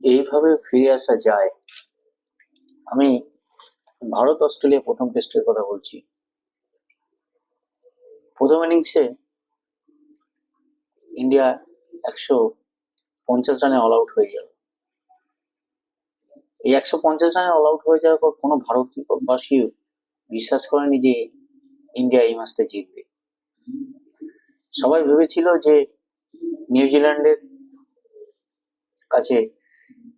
এইভাবে ফিরে আসা যায়। আমি ভারত, অস্ট্রেলিয়া প্রথম টেস্টের কথা বলছি। প্রথম ইনিংসে ইন্ডিয়া একশো পঞ্চাশ রানে অল আউট হয়ে গেল। এই একশো পঞ্চাশ রানে অল আউট হয়ে যাওয়ার পর কোনো ভারতবাসী বিশ্বাস করেনি যে ইন্ডিয়া এই ম্যাচটা জিতবে। সবাই ভেবেছিল যে নিউজিল্যান্ডের কাছে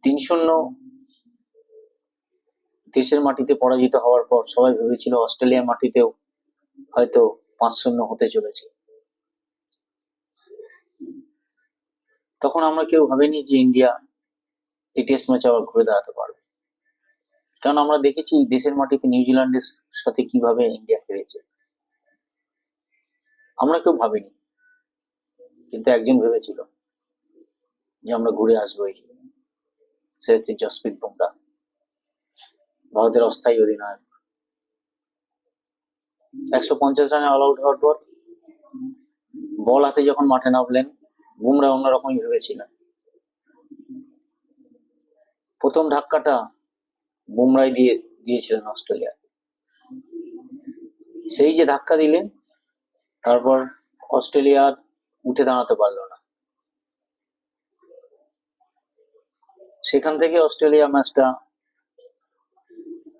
তিন শূন্য দেশের মাটিতে পরাজিত হওয়ার পর সবাই ভেবেছিল অস্ট্রেলিয়ার মাটিতেও হয়তো পাঁচ শূন্য হতে চলেছে। তখন আমরা কেউ ভাবিনি যে ইন্ডিয়া এই টেস্ট ম্যাচ আবার ঘুরে দাঁড়াতে পারবে। কারণ আমরা দেখেছি দেশের মাটিতে নিউজিল্যান্ডের সাথে কীভাবে ইন্ডিয়া হেরেছে আমরা কেউ ভাবিনি, কিন্তু একজন ভেবেছিল যে আমরা ঘুরে আসবোই। সে হচ্ছে জসপ্রীত বুমরা, ভারতের অস্থায়ী অধিনায়ক। একশো পঞ্চাশ রানে অল আউট হওয়ার পর বল হাতে যখন মাঠে নামলেন, বুমরা অন্যরকমই ভেবেছিলেন। প্রথম ধাক্কাটা বুমরাই দিয়ে, দিয়েছিলেন অস্ট্রেলিয়া সেই যে ধাক্কা দিলেন, তারপর অস্ট্রেলিয়ার উঠে দাঁড়াতে পারল না। সেখান থেকে অস্ট্রেলিয়া ম্যাচটা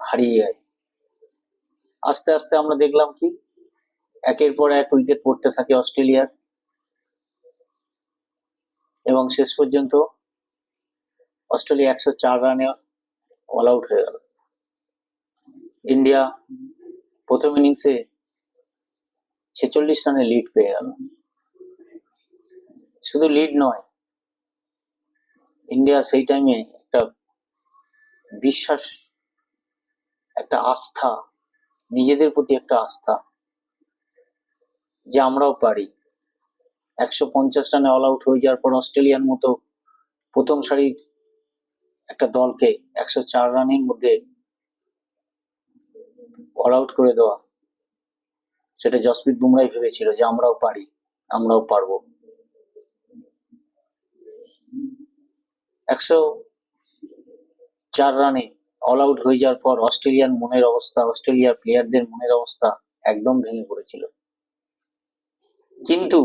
হারিয়ে যায়। আস্তে আস্তে আমরা দেখলাম কি, একের পর এক উইকেট পড়তে থাকে অস্ট্রেলিয়ার। এবং শেষ পর্যন্ত অস্ট্রেলিয়া একশো চার রানে অল আউট হয়ে গেল। ইন্ডিয়া প্রথম ইনিংসে ছেচল্লিশ রানে লিড পেয়ে গেল। শুধু লিড নয় ইন্ডিয়া সেই টাইমে একটা বিশ্বাস, একটা আস্থা, নিজেদের প্রতি একটা আস্থা যে আমরাও পারি। একশো পঞ্চাশ রানে অল আউট হয়ে যাওয়ার পর অস্ট্রেলিয়ার মতো প্রথম সারির একটা দলকে একশো চার রানের মধ্যে অল আউট করে দেওয়া, সেটা জসপ্রীত বুমরাই ভেবেছিল যে আমরাও পারি, আমরাও পারব। একশো চার রানে অল আউট হয়ে যাওয়ার পর অস্ট্রেলিয়ার মনের অবস্থা, অস্ট্রেলিয়ার প্লেয়ারদের মনের অবস্থা একদম ভেঙে পড়েছিল। কিন্তু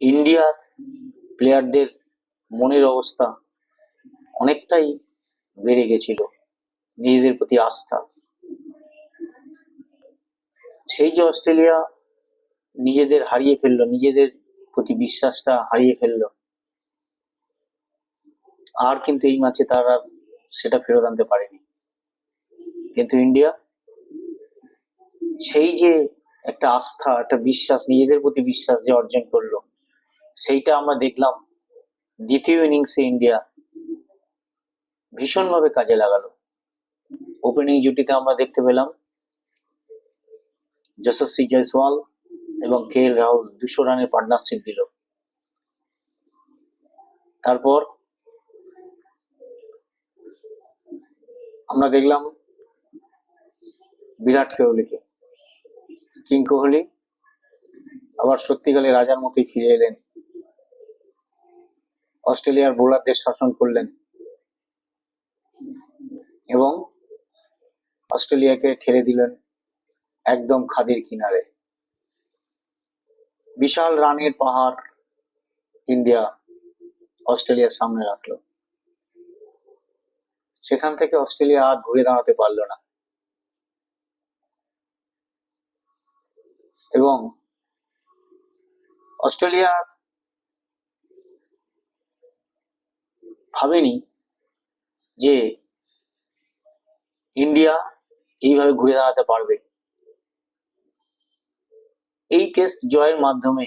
ইন্ডিয়ার প্লেয়ারদের মনের অবস্থা অনেকটাই বেড়ে গেছিল নিজেদের প্রতি আস্থা। সেই যে অস্ট্রেলিয়া নিজেদের হারিয়ে ফেলল, নিজেদের প্রতি বিশ্বাসটা হারিয়ে ফেলল আর কিন্তু এই ম্যাচে তারা সেটা ফেরত আনতে পারেনি। কিন্তু ইন্ডিয়া সেই যে একটা আস্থা, একটা বিশ্বাস, নিজেদের প্রতি বিশ্বাস যে অর্জন করল, সেইটা আমরা দেখলাম দ্বিতীয় ইনিংসে ইন্ডিয়া ভীষণভাবে কাজে লাগালো। ওপেনিং জুটিতে আমরা দেখতে পেলাম যশস্বী জয়সওয়াল এবং কে এল রাহুল দুশো রানের পার্টনারশিপ দিল। তারপর আমরা দেখলাম। বিরাট কোহলিকে। কিং কোহলি আবার সত্যিকালে রাজার মতোই ফিরে এলেন। অস্ট্রেলিয়ার বোলারদের শাসন করলেন। এবং অস্ট্রেলিয়াকে ঠেলে দিলেন একদম খাদের কিনারে। বিশাল রানের পাহাড় ইন্ডিয়া অস্ট্রেলিয়ার সামনে রাখল। সেখান থেকে অস্ট্রেলিয়া আর ঘুরে দাঁড়াতে পারল না। এবং অস্ট্রেলিয়া ভাবেনি যে ইন্ডিয়া এইভাবে ঘুরে দাঁড়াতে পারবে। এই টেস্ট জয়ের মাধ্যমে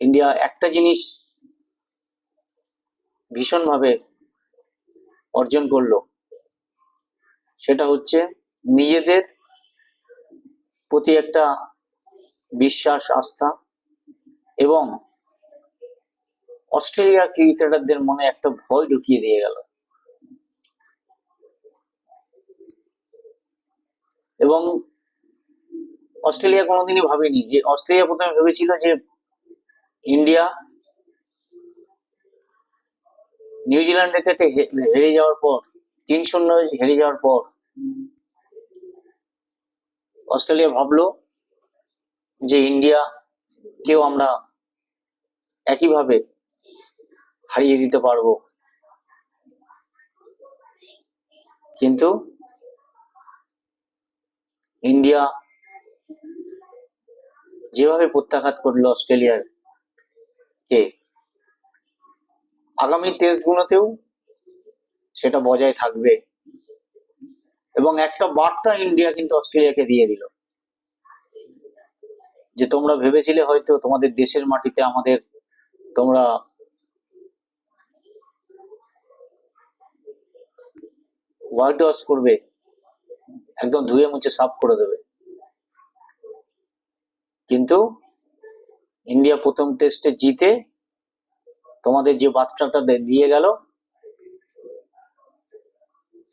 ইন্ডিয়া একটা জিনিস ভীষণভাবে অর্জন করল। সেটা হচ্ছে নিজেদের প্রতি একটা বিশ্বাস, আস্থা এবং অস্ট্রেলিয়ার ক্রিকেটারদের মনে একটা ভয় ঢুকিয়ে দিয়ে গেল। এবং অস্ট্রেলিয়া কোনোদিনই ভাবেনি যে, অস্ট্রেলিয়া প্রথমে ভেবেছিল যে, ইন্ডিয়া নিউজিল্যান্ডের হে- হেরে যাওয়ার পর, তিন শূন্য হেরে যাওয়ার পর, অস্ট্রেলিয়া ভাবলো যে ইন্ডিয়া কেউ আমরা একইভাবে হারিয়ে দিতে পারব। কিন্তু ইন্ডিয়া যেভাবে প্রত্যাঘাত করল অস্ট্রেলিয়ার কে আগামী টেস্ট গুলোতেও সেটা বজায় থাকবে। এবং একটা বার্তা ইন্ডিয়া কিন্তু অস্ট্রেলিয়াকে দিয়ে দিল। যে তোমরা ভেবেছিলে হয়তো তোমাদের দেশের মাটিতে আমাদের তোমরা হোয়াইট ওয়াশ করবে, একদম ধুয়ে মুছে সাফ করে দেবে। কিন্তু ইন্ডিয়া প্রথম টেস্টে জিতে তোমাদের যে বাচ্চাটা দিয়ে গেল,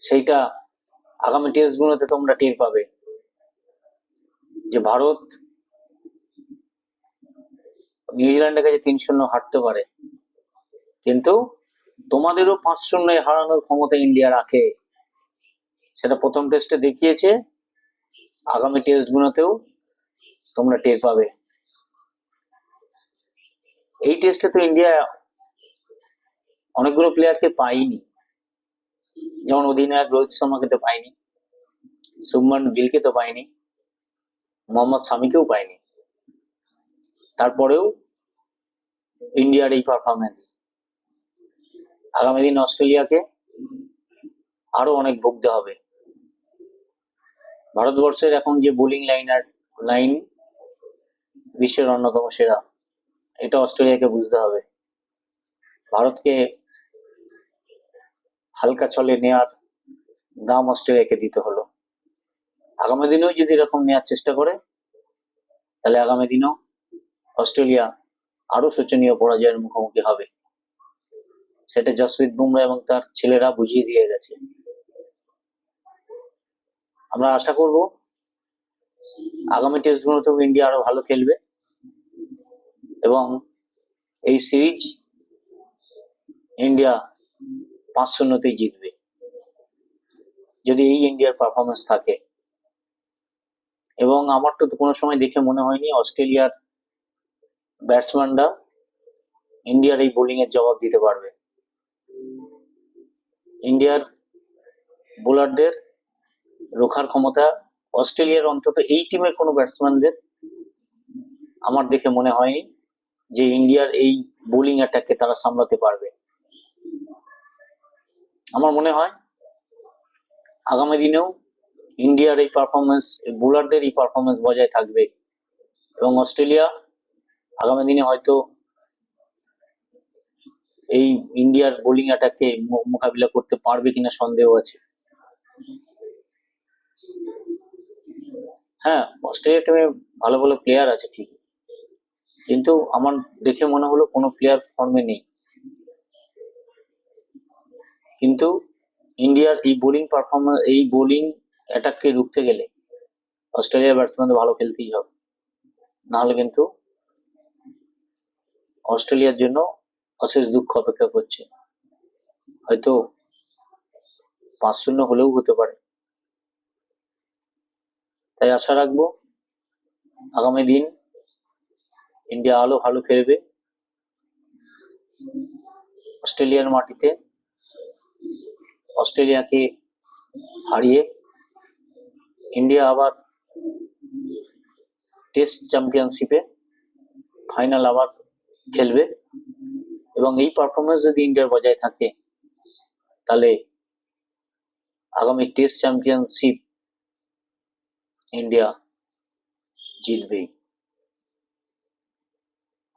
সেইটা আগামী টেস্ট গুলোতে তোমরা টের পাবে। যে ভারত নিউজিল্যান্ডের কাছে তিন শূন্য হারতে পারে। কিন্তু তোমাদেরও পাঁচ শূন্য হারানোর ক্ষমতা ইন্ডিয়া রাখে। সেটা প্রথম টেস্টে দেখিয়েছে। আগামী টেস্ট গুলোতেও তোমরা টের পাবে। এই টেস্টে তো ইন্ডিয়া অনেকগুলো প্লেয়ারকে পাইনি। যেমন অধিনায়ক, রোহিত শর্মাকে তো পাইনি, শুভমান গিলকে তো পাইনি, মোহাম্মদ শামিকেও পাইনি। তারপরেও ইন্ডিয়ার এই পারফরমেন্স আগামী দিন অস্ট্রেলিয়াকে আরও অনেক ভুগতে হবে। ভারতবর্ষের এখন যে বোলিং লাইনার লাইন বিশ্বের অন্যতম সেরা, এটা অস্ট্রেলিয়াকে বুঝতে হবে। ভারতকে হালকা চলে নেয়ার দাম অস্ট্রেলিয়াকে দিতে হলো। আগামী দিনেও যদি এরকম নেওয়ার চেষ্টা করে, তাহলে আগামী দিনেও অস্ট্রেলিয়া আরও শোচনীয় পরাজয়ের মুখোমুখি হবে। সেটা জসপ্রীত বুমরা এবং তার ছেলেরা বুঝিয়ে দিয়ে গেছে। আমরা আশা করব আগামী টেস্ট গুলোতেও ইন্ডিয়া আরও ভালো খেলবে এবং এই সিরিজ ইন্ডিয়া পাঁচ শূন্যতেই জিতবে। যদি এই ইন্ডিয়ার পারফরমেন্স থাকে। এবং আমার তো কোনো সময় দেখে মনে হয়নি অস্ট্রেলিয়ার ব্যাটসম্যানরা ইন্ডিয়ার এই বোলিং এর জবাব দিতে পারবে। ইন্ডিয়ার বোলারদের রোখার ক্ষমতা অস্ট্রেলিয়ার অন্তত এই টিমের কোনো ব্যাটসম্যানদের আমার দেখে মনে হয়নি যে ইন্ডিয়ার এই বোলিং অ্যাটাককে তারা সামলাতে পারবে। আমার মনে হয়, আগামী দিনেও ইন্ডিয়ার এই পারফরমেন্স বোলারদের এই পারফরমেন্স বজায় থাকবে এবং অস্ট্রেলিয়া আগামী দিনে হয়তো এই ইন্ডিয়ার বোলিং অ্যাটাককে মোকাবিলা করতে পারবে কিনা সন্দেহ আছে। হ্যাঁ অস্ট্রেলিয়া টিমে ভালো ভালো প্লেয়ার আছে ঠিকই। কিন্তু আমার দেখে মনে হলো কোনো প্লেয়ার ফর্মে নেই। কিন্তু ইন্ডিয়ার এই বোলিং পারফরমেন্স এই বোলিং অ্যাটাককে রুখতে গেলে অস্ট্রেলিয়ার ব্যাটসম্যানদের ভালো খেলতেই হবে। নাহলে কিন্তু অস্ট্রেলিয়ার জন্য অশেষ দুঃখ অপেক্ষা করছে। হয়তো পাঁচ শূন্য হলেও হতে পারে। তাই আশা রাখব আগামী দিন ইন্ডিয়া আলো ভালো খেলবে। অস্ট্রেলিয়ার মাটিতে অস্ট্রেলিয়াকে হারিয়ে ইন্ডিয়া আবার টেস্ট চ্যাম্পিয়নশিপে ফাইনাল আবার খেলবে। এবং এই পারফরমেন্স যদি ইন্ডিয়ার বজায় থাকে, তাহলে আগামী টেস্ট চ্যাম্পিয়নশিপ ইন্ডিয়া জিতবেই।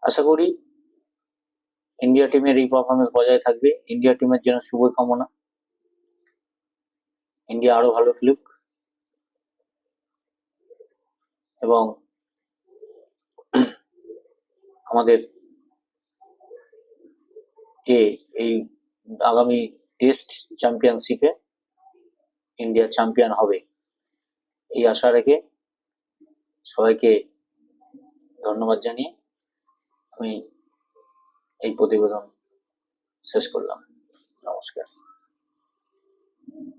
আশা করি ইন্ডিয়া টিমের এই পারফরমেন্স বজায় থাকবে। ইন্ডিয়া টিমের জন্য শুভ কামনা ইন্ডিয়া আরও ভালো খেলুক। এবং আমাদের কে এই আগামী টেস্ট চ্যাম্পিয়নশিপে ইন্ডিয়া চ্যাম্পিয়ন হবে। এই আশা রেখে সবাইকে ধন্যবাদ জানিয়ে আমি এই প্রতিবেদন শেষ করলাম। নমস্কার।